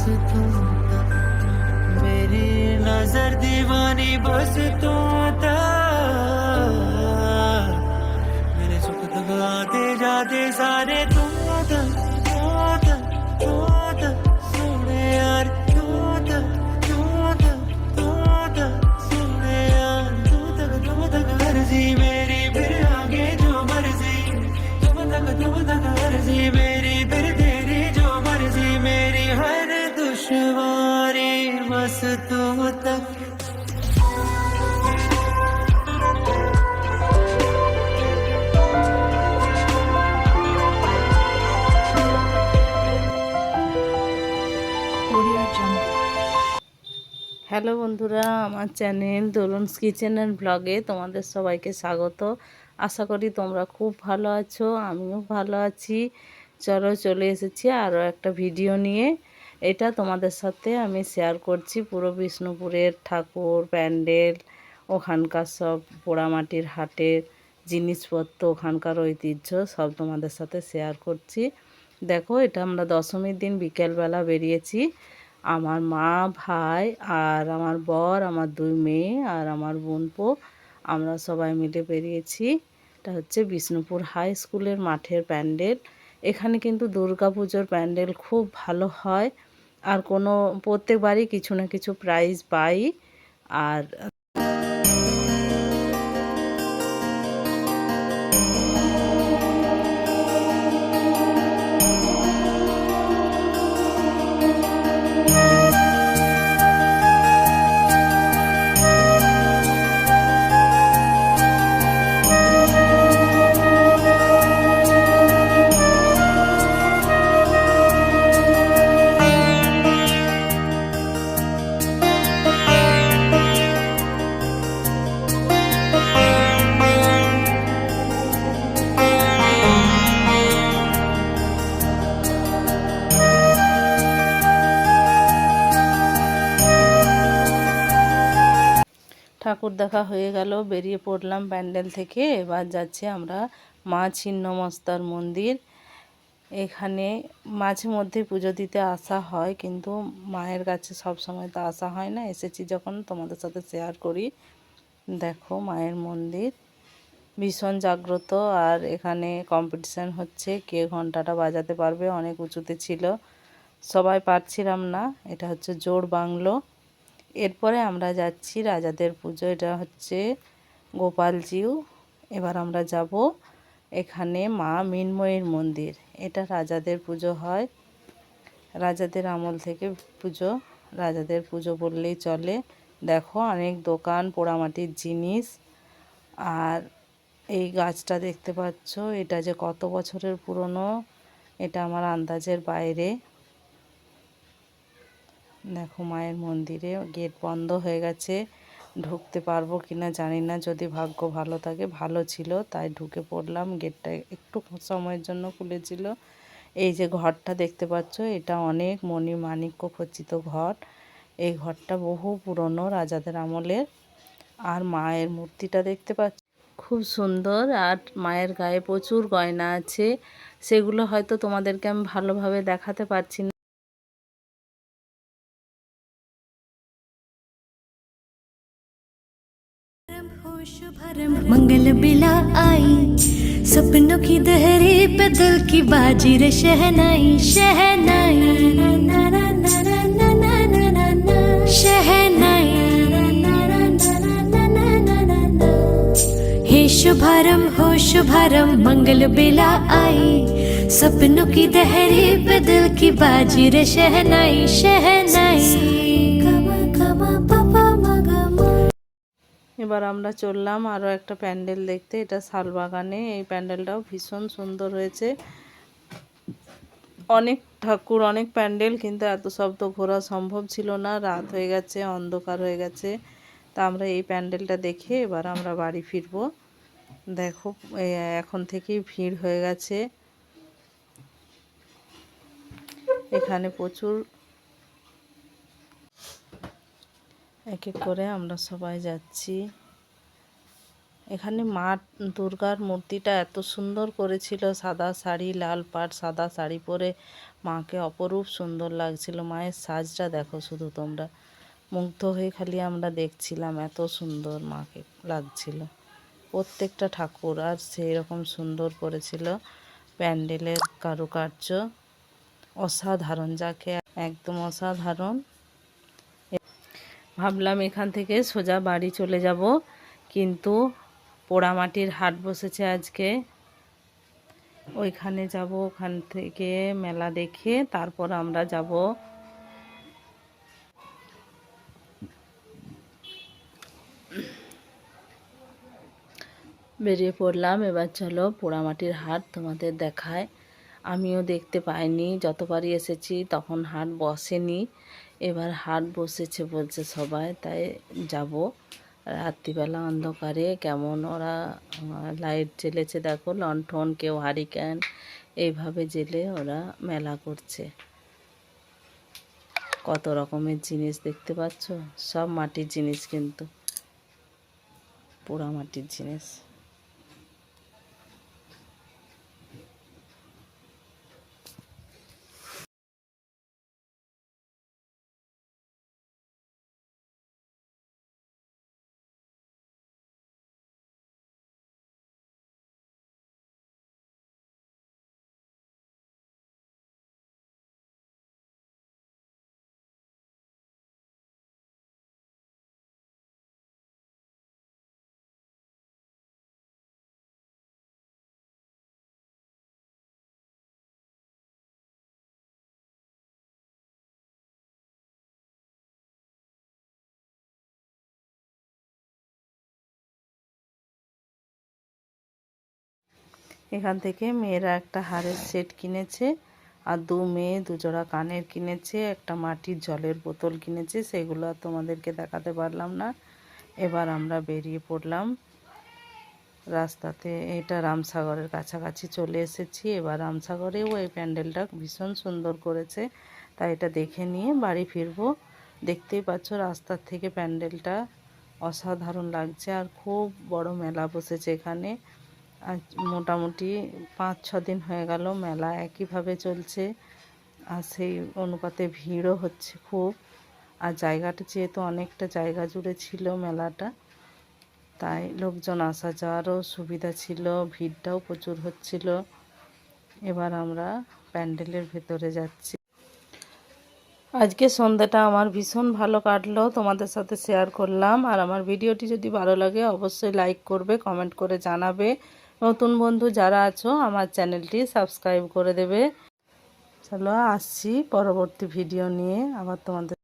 ਬਸ ਤੂੰ ਮੇਰੀ ਨਜ਼ਰ دیਵਾਨੀ ਬਸ ਤੂੰ ਤਾਂ ਮੇਰੇ ਸੁਖ ਤਗਲਾ ਤੇ ਜਾਦੇ ਸਾਰੇ হ্যালো বন্ধুরা, আমার চ্যানেল দোলনস কিচেন অ্যান্ড ব্লগে তোমাদের সবাইকে স্বাগত। আশা করি তোমরা খুব ভালো আছো, আমিও ভালো আছি। চলো চলে এসেছি আরও একটা ভিডিও নিয়ে। এটা তোমাদের সাথে আমি শেয়ার করছি পুরো বিষ্ণুপুরের ঠাকুর, প্যান্ডেল, ওখানকার সব পোড়ামাটির হাটের জিনিসপত্র, ওখানকার ঐতিহ্য সব তোমাদের সাথে শেয়ার করছি। দেখো, এটা আমরা দশমীর দিন বিকেলবেলা বেরিয়েছি। আমার মা, ভাই আর আমার বর, আমার দুই মেয়ে আর আমার বোনপো আমরা সবাই মিলে বেরিয়েছি। এটা হচ্ছে বিষ্ণুপুর হাই স্কুলের মাঠের প্যান্ডেল। এখানে কিন্তু দুর্গা পুজোর প্যান্ডেল খুব ভালো হয়। আর কোনো, প্রত্যেকবারই কিছু না কিছু প্রাইজ পাই। আর ঠাকুর দেখা হয়ে গেল, বেরিয়ে পড়লাম প্যান্ডেল থেকে। এবার যাচ্ছি আমরা মা ছিন্নমস্তার মন্দির। এখানে মাঝে মধ্যে পুজো দিতে আসা হয়, কিন্তু মায়ের কাছে সব সময় তো আসা হয় না। এসেছি যখন তোমাদের সাথে শেয়ার করি। দেখো মায়ের মন্দির। ভীষণ জাগ্রত, আর এখানে কম্পিটিশান হচ্ছে, কে ঘন্টাটা বাজাতে পারবে, অনেক উঁচুতে ছিল। সবাই পারছিলাম না, এটা হচ্ছে জোর বাংলো। এরপরে আমরা যাচ্ছি রাজাদের পুজো। এটা হচ্ছে গোপালজিউ এবার আমরা যাব এখানে মা মিনময়ীর মন্দির। এটা রাজাদের পুজো হয়। রাজাদের আমল থেকে পুজো। রাজাদের পুজো বললেই চলে। দেখো অনেক দোকান, পোড়ামাটির জিনিস। আর এই গাছটা দেখতে পাচ্ছ, এটা যে কত বছরের পুরনো, এটা আমার আন্দাজের বাইরে। দেখো মায়ের মন্দিরে গেট বন্ধ হয়ে গেছে। ঢুকতে পারব কি না জানি না। যদি ভাগ্য ভালো থাকে, ভালো ছিল, তাই ঢুকে পড়লাম। গেটটা একটু সময়ের জন্য খুলেছিল। এই যে ঘরটা দেখতে পাচ্ছ, এটা অনেক মণি মাণিক্য খচিত ঘর। এই ঘরটা বহু পুরনো রাজাদের আমলের। আর মায়ের মূর্তিটা দেখতে পাচ্ছ? খুব সুন্দর। আর মায়ের গায়ে প্রচুর গয়না আছে। সেগুলো হয়তো তোমাদেরকে আমি ভালোভাবে দেখাতে পারছি না। सपनों की दहरी पे दिल की बाजी रे शहनाई शहनाई शहनाई हे शुभारंभ, हो शुभारंभ, मंगल बिला आई। सपनों की दहरी पे दिल की बाजी रे शहनाई शहनाई এবার আমরা চললাম আরও একটা প্যান্ডেল দেখতে, এটা শালবাগানে। এই প্যান্ডেলটাও ভীষণ সুন্দর হয়েছে। অনেক ঠাকুর, অনেক প্যান্ডেল, কিন্তু এত সব তো ঘোরা সম্ভব ছিল না। রাত হয়ে গেছে, অন্ধকার হয়ে গেছে। তা আমরা এই প্যান্ডেলটা দেখে এবার আমরা বাড়ি ফিরব। দেখো এখন থেকেই ভিড় হয়ে গেছে। এখানে প্রচুর এক এক করে আমরা সবাই যাচ্ছি। এখানে মা দুর্গার মূর্তিটা এত সুন্দর করেছিল, সাদা শাড়ি, লাল পাড় সাদা শাড়ি পরে মাকে অপরূপ সুন্দর লাগছিল। মায়ের সাজটা দেখো শুধু তোমরা। মুগ্ধ হয়ে খালি আমরা দেখছিলাম এত সুন্দর মাকে লাগছিল। প্রত্যেকটা ঠাকুর আর সেই রকম সুন্দর করেছিল। প্যান্ডেলের কারুকার্য অসাধারণ, যাকে একদম অসাধারণ ভাবলাম এখান থেকে সোজা বাড়ি চলে যাব, কিন্তু পোড়ামাটির হাট বসেছে আজকে। ওইখানে যাব, ওখান থেকে মেলা দেখে তারপর আমরা যাব। বেরিয়ে পড়লাম, এবার চলো পোড়ামাটির হাট তোমাদের দেখায়। আমিও দেখতে পাইনি, যতবারই এসেছি তখন হাট বসেনি। এবার হাট বসেছে বলছে সবাই, তাই যাব। রাত্রিবেলা অন্ধকারে কেমন ওরা লাইট জ্বেলেছে দেখো, লণ্ঠন, কেউ হারিকেন এইভাবে জেলে ওরা মেলা করছে। কত রকমের জিনিস দেখতে পাচ্ছ? সব মাটির জিনিস কিন্তু, পোড়া মাটির জিনিস। এখান থেকে মেয়েরা একটা হারের সেট কিনেছে আর দু মেয়ে দুজোড়া কানের কিনেছে, একটা মাটির জলের বোতল কিনেছে, সেগুলো তোমাদেরকে দেখাতে পারলাম না। এবার আমরা বেরিয়ে পড়লাম। রাস্তাতে এটা রামসাগরের কাছাকাছি চলে এসেছি। এবার রামসাগরেও এই প্যান্ডেলটা ভীষণ সুন্দর করেছে। তাই এটা দেখে নিয়ে বাড়ি ফিরবো। দেখতেই পাচ্ছ রাস্তার থেকে প্যান্ডেলটা অসাধারণ লাগছে আর খুব বড় মেলা বসেছে এখানে। আজ মোটামুটি পাঁচ, ছ দিন হয়ে গেল মেলা একইভাবে চলছে। আর সেই অনুপাতে ভিড়ও হচ্ছে খুব। আর জায়গাটা যেহেতু অনেকটা জায়গা জুড়ে ছিল মেলাটা, তাই লোকজন আসা যাওয়ারও সুবিধা ছিল, ভিড়টাও প্রচুর হচ্ছিল। এবার আমরা প্যান্ডেলের ভেতরে যাচ্ছি। আজকে সন্ধ্যাটা আমার ভীষণ ভালো কাটলো, তোমাদের সাথে শেয়ার করলাম। আর আমার ভিডিওটি যদি ভালো লাগে, অবশ্যই লাইক করবে কমেন্ট করে জানাবে। নতুন বন্ধু যারা আছো, আমার চ্যানেলটি সাবস্ক্রাইব করে দেবে। চলো আসছি পরবর্তী ভিডিও নিয়ে। আবার তোমাদের